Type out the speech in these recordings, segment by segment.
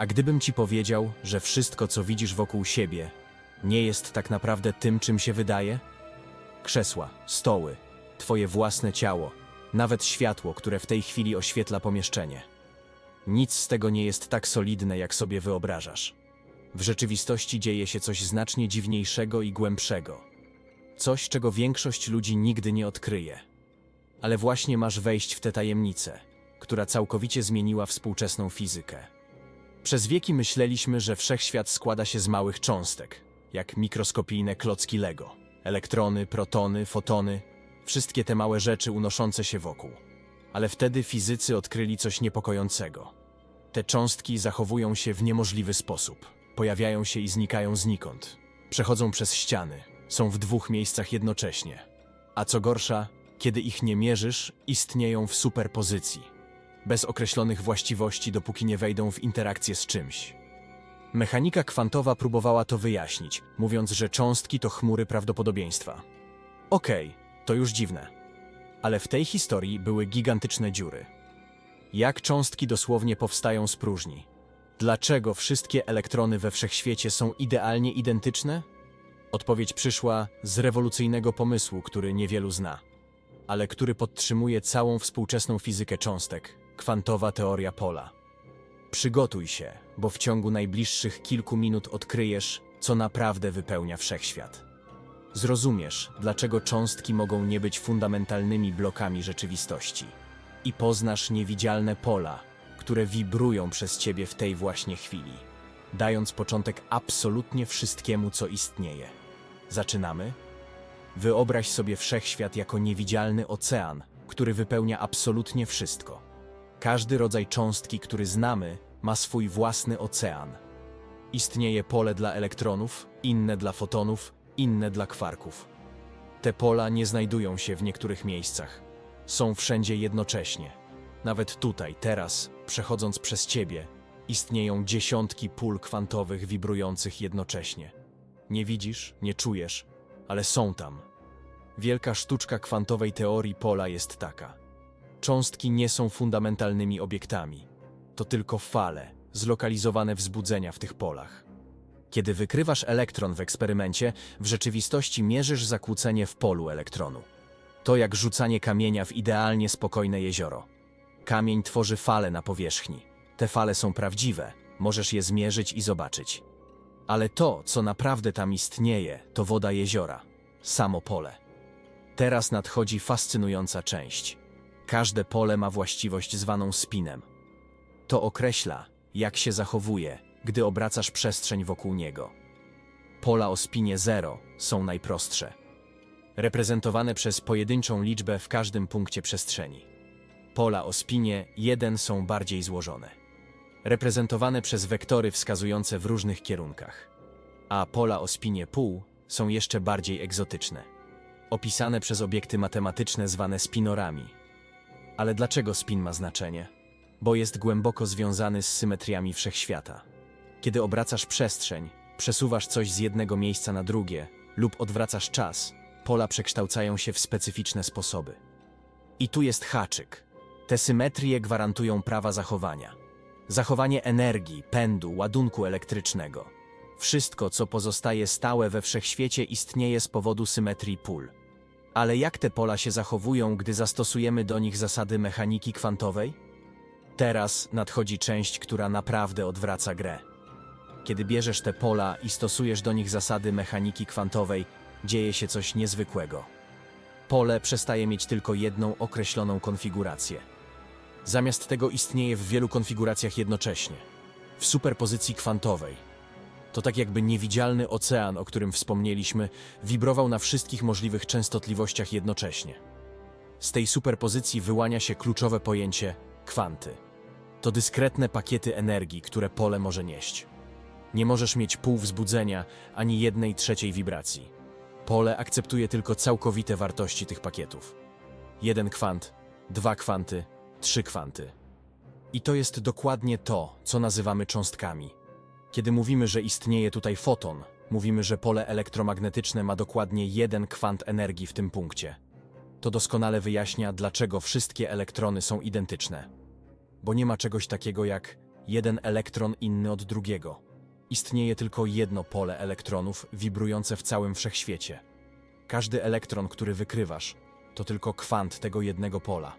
A gdybym ci powiedział, że wszystko, co widzisz wokół siebie, nie jest tak naprawdę tym, czym się wydaje? Krzesła, stoły, twoje własne ciało, nawet światło, które w tej chwili oświetla pomieszczenie. Nic z tego nie jest tak solidne, jak sobie wyobrażasz. W rzeczywistości dzieje się coś znacznie dziwniejszego i głębszego. Coś, czego większość ludzi nigdy nie odkryje. Ale właśnie masz wejść w tę tajemnicę, która całkowicie zmieniła współczesną fizykę. Przez wieki myśleliśmy, że wszechświat składa się z małych cząstek, jak mikroskopijne klocki Lego. Elektrony, protony, fotony, wszystkie te małe rzeczy unoszące się wokół. Ale wtedy fizycy odkryli coś niepokojącego. Te cząstki zachowują się w niemożliwy sposób. Pojawiają się i znikają znikąd. Przechodzą przez ściany. Są w dwóch miejscach jednocześnie. A co gorsza, kiedy ich nie mierzysz, istnieją w superpozycji. Bez określonych właściwości, dopóki nie wejdą w interakcję z czymś. Mechanika kwantowa próbowała to wyjaśnić, mówiąc, że cząstki to chmury prawdopodobieństwa. Okej, to już dziwne. Ale w tej historii były gigantyczne dziury. Jak cząstki dosłownie powstają z próżni? Dlaczego wszystkie elektrony we wszechświecie są idealnie identyczne? Odpowiedź przyszła z rewolucyjnego pomysłu, który niewielu zna, ale który podtrzymuje całą współczesną fizykę cząstek kwantowa teoria pola. Przygotuj się, bo w ciągu najbliższych kilku minut odkryjesz, co naprawdę wypełnia wszechświat. Zrozumiesz, dlaczego cząstki mogą nie być fundamentalnymi blokami rzeczywistości. I poznasz niewidzialne pola, które wibrują przez ciebie w tej właśnie chwili, dając początek absolutnie wszystkiemu, co istnieje. Zaczynamy? Wyobraź sobie wszechświat jako niewidzialny ocean, który wypełnia absolutnie wszystko. Każdy rodzaj cząstki, który znamy, ma swój własny ocean. Istnieje pole dla elektronów, inne dla fotonów, inne dla kwarków. Te pola nie znajdują się w niektórych miejscach. Są wszędzie jednocześnie. Nawet tutaj, teraz, przechodząc przez ciebie, istnieją dziesiątki pól kwantowych wibrujących jednocześnie. Nie widzisz, nie czujesz, ale są tam. Wielka sztuczka kwantowej teorii pola jest taka. Cząstki nie są fundamentalnymi obiektami. To tylko fale, zlokalizowane wzbudzenia w tych polach. Kiedy wykrywasz elektron w eksperymencie, w rzeczywistości mierzysz zakłócenie w polu elektronu. To jak rzucanie kamienia w idealnie spokojne jezioro. Kamień tworzy fale na powierzchni. Te fale są prawdziwe, możesz je zmierzyć i zobaczyć. Ale to, co naprawdę tam istnieje, to woda jeziora, samo pole. Teraz nadchodzi fascynująca część. Każde pole ma właściwość zwaną spinem. To określa, jak się zachowuje, gdy obracasz przestrzeń wokół niego. Pola o spinie 0 są najprostsze, reprezentowane przez pojedynczą liczbę w każdym punkcie przestrzeni. Pola o spinie 1 są bardziej złożone, reprezentowane przez wektory wskazujące w różnych kierunkach, a pola o spinie pół są jeszcze bardziej egzotyczne, opisane przez obiekty matematyczne zwane spinorami. Ale dlaczego spin ma znaczenie? Bo jest głęboko związany z symetriami wszechświata. Kiedy obracasz przestrzeń, przesuwasz coś z jednego miejsca na drugie lub odwracasz czas, pola przekształcają się w specyficzne sposoby. I tu jest haczyk. Te symetrie gwarantują prawa zachowania. Zachowanie energii, pędu, ładunku elektrycznego. Wszystko, co pozostaje stałe we wszechświecie, istnieje z powodu symetrii pól. Ale jak te pola się zachowują, gdy zastosujemy do nich zasady mechaniki kwantowej? Teraz nadchodzi część, która naprawdę odwraca grę. Kiedy bierzesz te pola i stosujesz do nich zasady mechaniki kwantowej, dzieje się coś niezwykłego. Pole przestaje mieć tylko jedną określoną konfigurację. Zamiast tego istnieje w wielu konfiguracjach jednocześnie. W superpozycji kwantowej. To tak jakby niewidzialny ocean, o którym wspomnieliśmy, wibrował na wszystkich możliwych częstotliwościach jednocześnie. Z tej superpozycji wyłania się kluczowe pojęcie kwanty. To dyskretne pakiety energii, które pole może nieść. Nie możesz mieć pół wzbudzenia ani jednej trzeciej wibracji. Pole akceptuje tylko całkowite wartości tych pakietów. Jeden kwant, dwa kwanty, trzy kwanty. I to jest dokładnie to, co nazywamy cząstkami. Kiedy mówimy, że istnieje tutaj foton, mówimy, że pole elektromagnetyczne ma dokładnie jeden kwant energii w tym punkcie. To doskonale wyjaśnia, dlaczego wszystkie elektrony są identyczne. Bo nie ma czegoś takiego jak jeden elektron inny od drugiego. Istnieje tylko jedno pole elektronów wibrujące w całym wszechświecie. Każdy elektron, który wykrywasz, to tylko kwant tego jednego pola.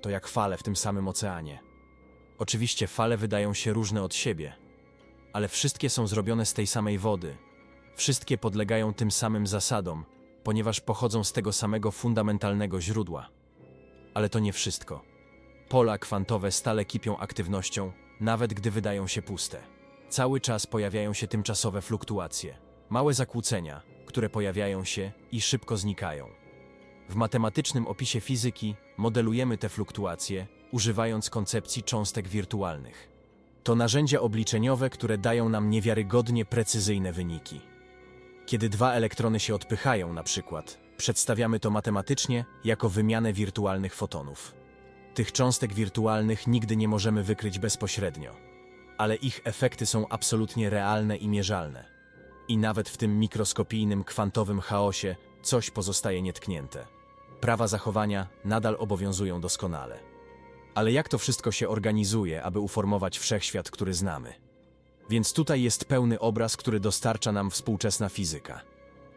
To jak fale w tym samym oceanie. Oczywiście fale wydają się różne od siebie, ale wszystkie są zrobione z tej samej wody. Wszystkie podlegają tym samym zasadom, ponieważ pochodzą z tego samego fundamentalnego źródła. Ale to nie wszystko. Pola kwantowe stale kipią aktywnością, nawet gdy wydają się puste. Cały czas pojawiają się tymczasowe fluktuacje, małe zakłócenia, które pojawiają się i szybko znikają. W matematycznym opisie fizyki modelujemy te fluktuacje, używając koncepcji cząstek wirtualnych. To narzędzia obliczeniowe, które dają nam niewiarygodnie precyzyjne wyniki. Kiedy dwa elektrony się odpychają, na przykład, przedstawiamy to matematycznie jako wymianę wirtualnych fotonów. Tych cząstek wirtualnych nigdy nie możemy wykryć bezpośrednio, ale ich efekty są absolutnie realne i mierzalne. I nawet w tym mikroskopijnym kwantowym chaosie coś pozostaje nietknięte. Prawa zachowania nadal obowiązują doskonale. Ale jak to wszystko się organizuje, aby uformować wszechświat, który znamy? Więc tutaj jest pełny obraz, który dostarcza nam współczesna fizyka.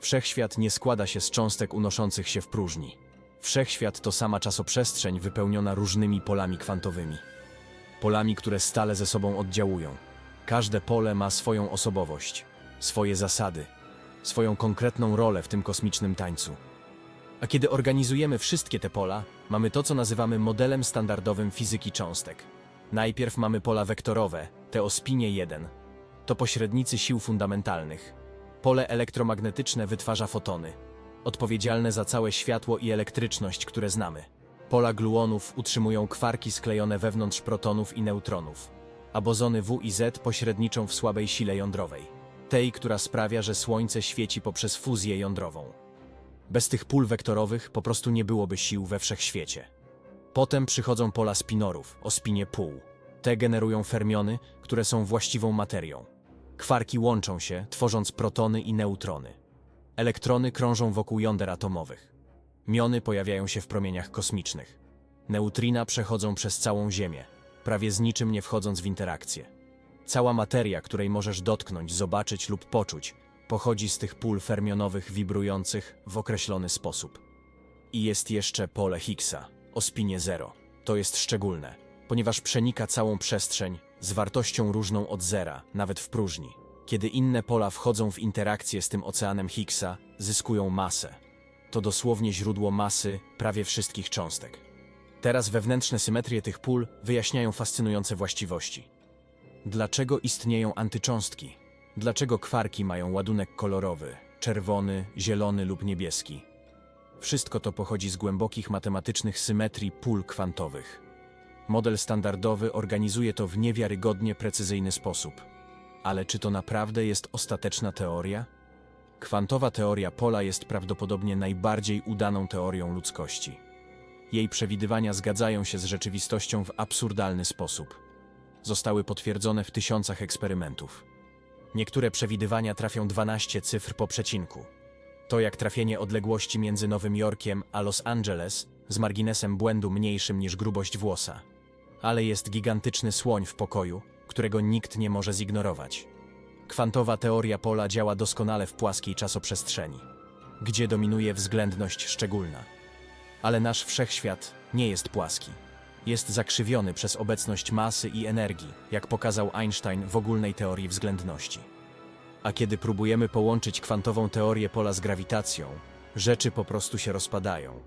Wszechświat nie składa się z cząstek unoszących się w próżni. Wszechświat to sama czasoprzestrzeń wypełniona różnymi polami kwantowymi. Polami, które stale ze sobą oddziałują. Każde pole ma swoją osobowość, swoje zasady, swoją konkretną rolę w tym kosmicznym tańcu. A kiedy organizujemy wszystkie te pola, mamy to, co nazywamy modelem standardowym fizyki cząstek. Najpierw mamy pola wektorowe, te o spinie 1. To pośrednicy sił fundamentalnych. Pole elektromagnetyczne wytwarza fotony, odpowiedzialne za całe światło i elektryczność, które znamy. Pola gluonów utrzymują kwarki sklejone wewnątrz protonów i neutronów, a bozony W i Z pośredniczą w słabej sile jądrowej, tej, która sprawia, że Słońce świeci poprzez fuzję jądrową. Bez tych pól wektorowych po prostu nie byłoby sił we wszechświecie. Potem przychodzą pola spinorów o spinie pół. Te generują fermiony, które są właściwą materią. Kwarki łączą się, tworząc protony i neutrony. Elektrony krążą wokół jąder atomowych. Miony pojawiają się w promieniach kosmicznych. Neutrina przechodzą przez całą Ziemię, prawie z niczym nie wchodząc w interakcję. Cała materia, której możesz dotknąć, zobaczyć lub poczuć, pochodzi z tych pól fermionowych wibrujących w określony sposób. I jest jeszcze pole Higgsa o spinie zero. To jest szczególne, ponieważ przenika całą przestrzeń z wartością różną od zera, nawet w próżni. Kiedy inne pola wchodzą w interakcję z tym oceanem Higgsa, zyskują masę. To dosłownie źródło masy prawie wszystkich cząstek. Teraz wewnętrzne symetrie tych pól wyjaśniają fascynujące właściwości. Dlaczego istnieją antycząstki? Dlaczego kwarki mają ładunek kolorowy, czerwony, zielony lub niebieski? Wszystko to pochodzi z głębokich matematycznych symetrii pól kwantowych. Model standardowy organizuje to w niewiarygodnie precyzyjny sposób. Ale czy to naprawdę jest ostateczna teoria? Kwantowa teoria pola jest prawdopodobnie najbardziej udaną teorią ludzkości. Jej przewidywania zgadzają się z rzeczywistością w absurdalny sposób. Zostały potwierdzone w tysiącach eksperymentów. Niektóre przewidywania trafią 12 cyfr po przecinku. To jak trafienie odległości między Nowym Jorkiem a Los Angeles z marginesem błędu mniejszym niż grubość włosa. Ale jest gigantyczny słoń w pokoju, którego nikt nie może zignorować. Kwantowa teoria pola działa doskonale w płaskiej czasoprzestrzeni, gdzie dominuje względność szczególna. Ale nasz wszechświat nie jest płaski. Jest zakrzywiony przez obecność masy i energii, jak pokazał Einstein w ogólnej teorii względności. A kiedy próbujemy połączyć kwantową teorię pola z grawitacją, rzeczy po prostu się rozpadają.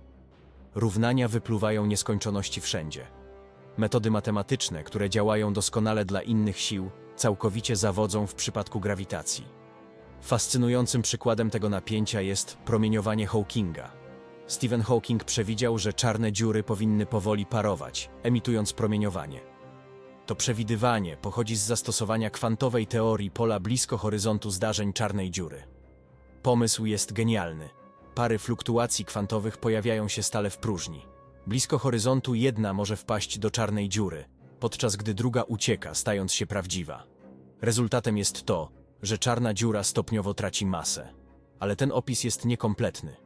Równania wypluwają nieskończoności wszędzie. Metody matematyczne, które działają doskonale dla innych sił, całkowicie zawodzą w przypadku grawitacji. Fascynującym przykładem tego napięcia jest promieniowanie Hawkinga. Stephen Hawking przewidział, że czarne dziury powinny powoli parować, emitując promieniowanie. To przewidywanie pochodzi z zastosowania kwantowej teorii pola blisko horyzontu zdarzeń czarnej dziury. Pomysł jest genialny. Pary fluktuacji kwantowych pojawiają się stale w próżni. Blisko horyzontu jedna może wpaść do czarnej dziury, podczas gdy druga ucieka, stając się prawdziwa. Rezultatem jest to, że czarna dziura stopniowo traci masę. Ale ten opis jest niekompletny.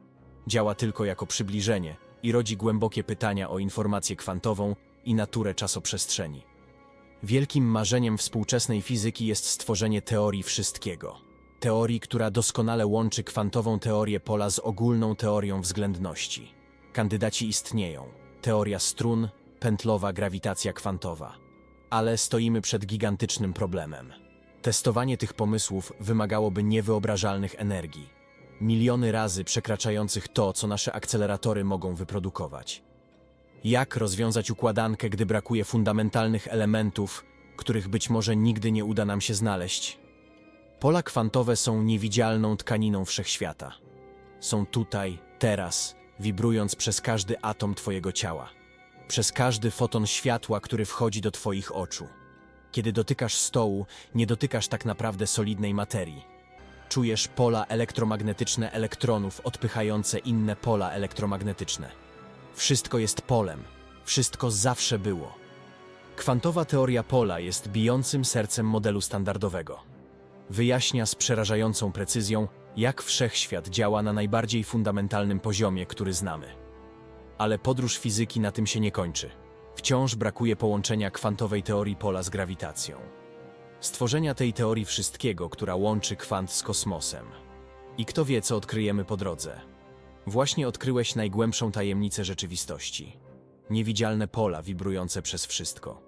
Działa tylko jako przybliżenie i rodzi głębokie pytania o informację kwantową i naturę czasoprzestrzeni. Wielkim marzeniem współczesnej fizyki jest stworzenie teorii wszystkiego. Teorii, która doskonale łączy kwantową teorię pola z ogólną teorią względności. Kandydaci istnieją. Teoria strun, pętlowa grawitacja kwantowa. Ale stoimy przed gigantycznym problemem. Testowanie tych pomysłów wymagałoby niewyobrażalnych energii. Miliony razy przekraczających to, co nasze akceleratory mogą wyprodukować. Jak rozwiązać układankę, gdy brakuje fundamentalnych elementów, których być może nigdy nie uda nam się znaleźć? Pola kwantowe są niewidzialną tkaniną wszechświata. Są tutaj, teraz, wibrując przez każdy atom Twojego ciała, przez każdy foton światła, który wchodzi do Twoich oczu. Kiedy dotykasz stołu, nie dotykasz tak naprawdę solidnej materii. Czujesz pola elektromagnetyczne elektronów odpychające inne pola elektromagnetyczne. Wszystko jest polem, wszystko zawsze było. Kwantowa teoria pola jest bijącym sercem modelu standardowego. Wyjaśnia z przerażającą precyzją, jak wszechświat działa na najbardziej fundamentalnym poziomie, który znamy. Ale podróż fizyki na tym się nie kończy. Wciąż brakuje połączenia kwantowej teorii pola z grawitacją. Stworzenia tej teorii wszystkiego, która łączy kwant z kosmosem. I kto wie, co odkryjemy po drodze. Właśnie odkryłeś najgłębszą tajemnicę rzeczywistości. Niewidzialne pola wibrujące przez wszystko.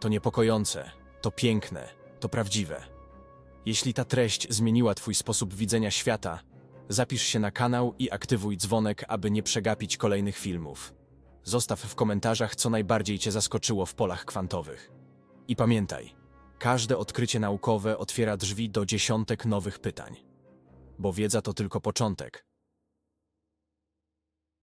To niepokojące, to piękne, to prawdziwe. Jeśli ta treść zmieniła Twój sposób widzenia świata, zapisz się na kanał i aktywuj dzwonek, aby nie przegapić kolejnych filmów. Zostaw w komentarzach, co najbardziej Cię zaskoczyło w polach kwantowych. I pamiętaj, każde odkrycie naukowe otwiera drzwi do dziesiątek nowych pytań. Bo wiedza to tylko początek,